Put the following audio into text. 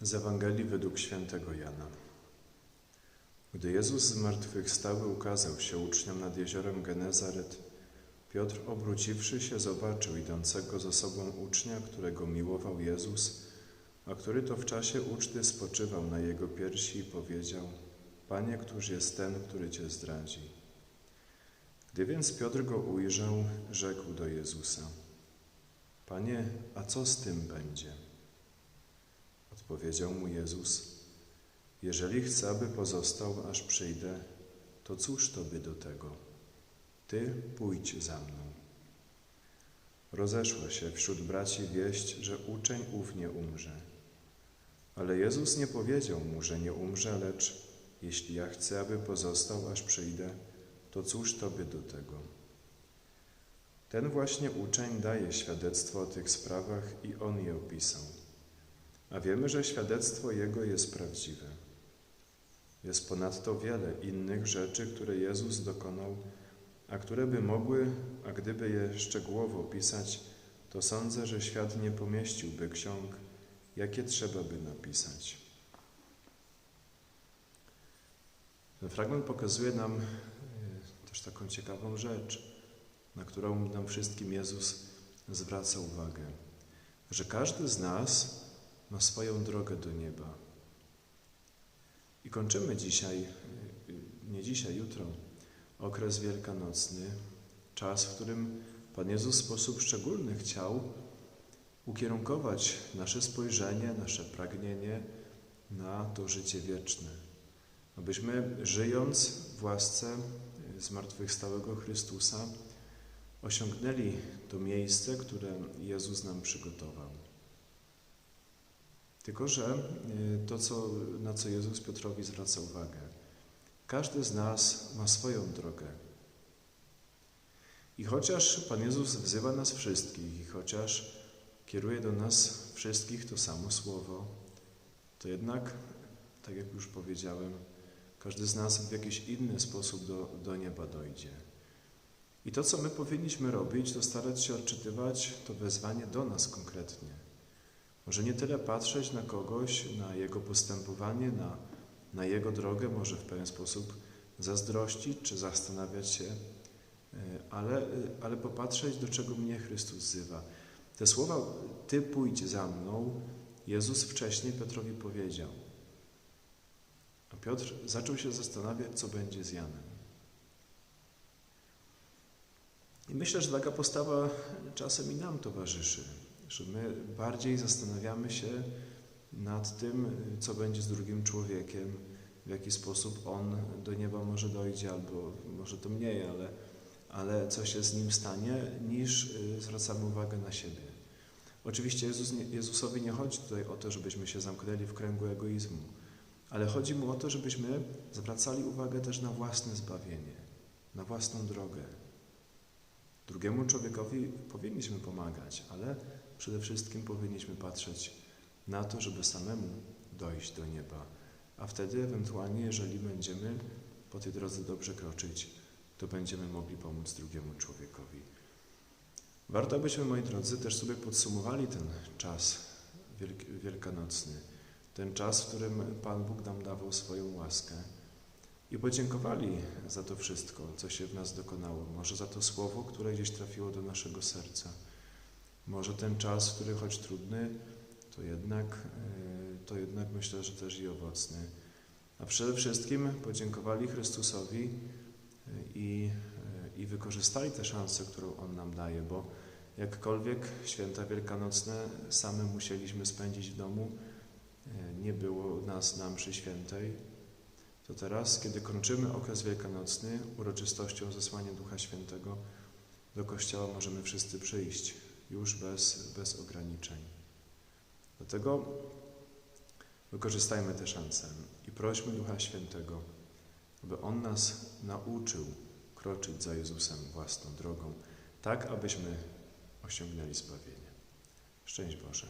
Z Ewangelii według świętego Jana. Gdy Jezus zmartwychwstały ukazał się uczniom nad jeziorem Genezaret, Piotr obróciwszy się zobaczył idącego za sobą ucznia, którego miłował Jezus, a który to w czasie uczty spoczywał na jego piersi i powiedział Panie, któż jest ten, który Cię zdradzi? Gdy więc Piotr go ujrzał, rzekł do Jezusa Panie, a co z tym będzie? Odpowiedział mu Jezus: Jeżeli chcę, aby pozostał, aż przyjdę, to cóż tobie do tego? Ty pójdź za mną. Rozeszła się wśród braci wieść, że uczeń ów nie umrze. Ale Jezus nie powiedział mu, że nie umrze, lecz jeśli ja chcę, aby pozostał, aż przyjdę, to cóż tobie do tego? Ten właśnie uczeń daje świadectwo o tych sprawach i on je opisał. A wiemy, że świadectwo Jego jest prawdziwe. Jest ponadto wiele innych rzeczy, które Jezus dokonał, a które by mogły, a gdyby je szczegółowo opisać, to sądzę, że świat nie pomieściłby ksiąg, jakie trzeba by napisać. Ten fragment pokazuje nam też taką ciekawą rzecz, na którą nam wszystkim Jezus zwraca uwagę, że każdy z nas ma swoją drogę do nieba. I kończymy dzisiaj, nie dzisiaj, jutro, okres wielkanocny, czas, w którym Pan Jezus w sposób szczególny chciał ukierunkować nasze spojrzenie, nasze pragnienie na to życie wieczne. Abyśmy żyjąc w łasce zmartwychwstałego Chrystusa osiągnęli to miejsce, które Jezus nam przygotował. Tylko, że to, co, na co Jezus Piotrowi zwraca uwagę, każdy z nas ma swoją drogę. I chociaż Pan Jezus wzywa nas wszystkich, i chociaż kieruje do nas wszystkich to samo słowo, to jednak, tak jak już powiedziałem, każdy z nas w jakiś inny sposób do, do nieba dojdzie. I to, co my powinniśmy robić, to starać się odczytywać to wezwanie do nas konkretnie. Może nie tyle patrzeć na kogoś, na jego postępowanie, na, na jego drogę, może w pewien sposób zazdrościć czy zastanawiać się, ale, ale popatrzeć, do czego mnie Chrystus wzywa. Te słowa, Ty pójdź za mną, Jezus wcześniej Piotrowi powiedział. A Piotr zaczął się zastanawiać, co będzie z Janem. I myślę, że taka postawa czasem i nam towarzyszy, że my bardziej zastanawiamy się nad tym, co będzie z drugim człowiekiem, w jaki sposób on do nieba może dojdzie, albo może to mniej, ale, ale co się z nim stanie, niż zwracamy uwagę na siebie. Oczywiście Jezus, Jezusowi nie chodzi tutaj o to, żebyśmy się zamknęli w kręgu egoizmu, ale chodzi mu o to, żebyśmy zwracali uwagę też na własne zbawienie, na własną drogę. Drugiemu człowiekowi powinniśmy pomagać, ale przede wszystkim powinniśmy patrzeć na to, żeby samemu dojść do nieba. A wtedy ewentualnie, jeżeli będziemy po tej drodze dobrze kroczyć, to będziemy mogli pomóc drugiemu człowiekowi. Warto, abyśmy, moi drodzy, też sobie podsumowali ten czas wielkanocny, ten czas, w którym Pan Bóg nam dawał swoją łaskę i podziękowali za to wszystko, co się w nas dokonało. Może za to słowo, które gdzieś trafiło do naszego serca. Może ten czas, który choć trudny, to jednak, to jednak myślę, że też i owocny. A przede wszystkim podziękowali Chrystusowi i, i wykorzystali tę szansę, którą On nam daje, bo jakkolwiek święta wielkanocne same musieliśmy spędzić w domu, nie było nas na mszy świętej, to teraz, kiedy kończymy okres wielkanocny uroczystością zesłania Ducha Świętego, do Kościoła możemy wszyscy przyjść, już bez, bez ograniczeń. Dlatego wykorzystajmy tę szansę i prośmy Ducha Świętego, aby On nas nauczył kroczyć za Jezusem własną drogą, tak abyśmy osiągnęli zbawienie. Szczęść Boże.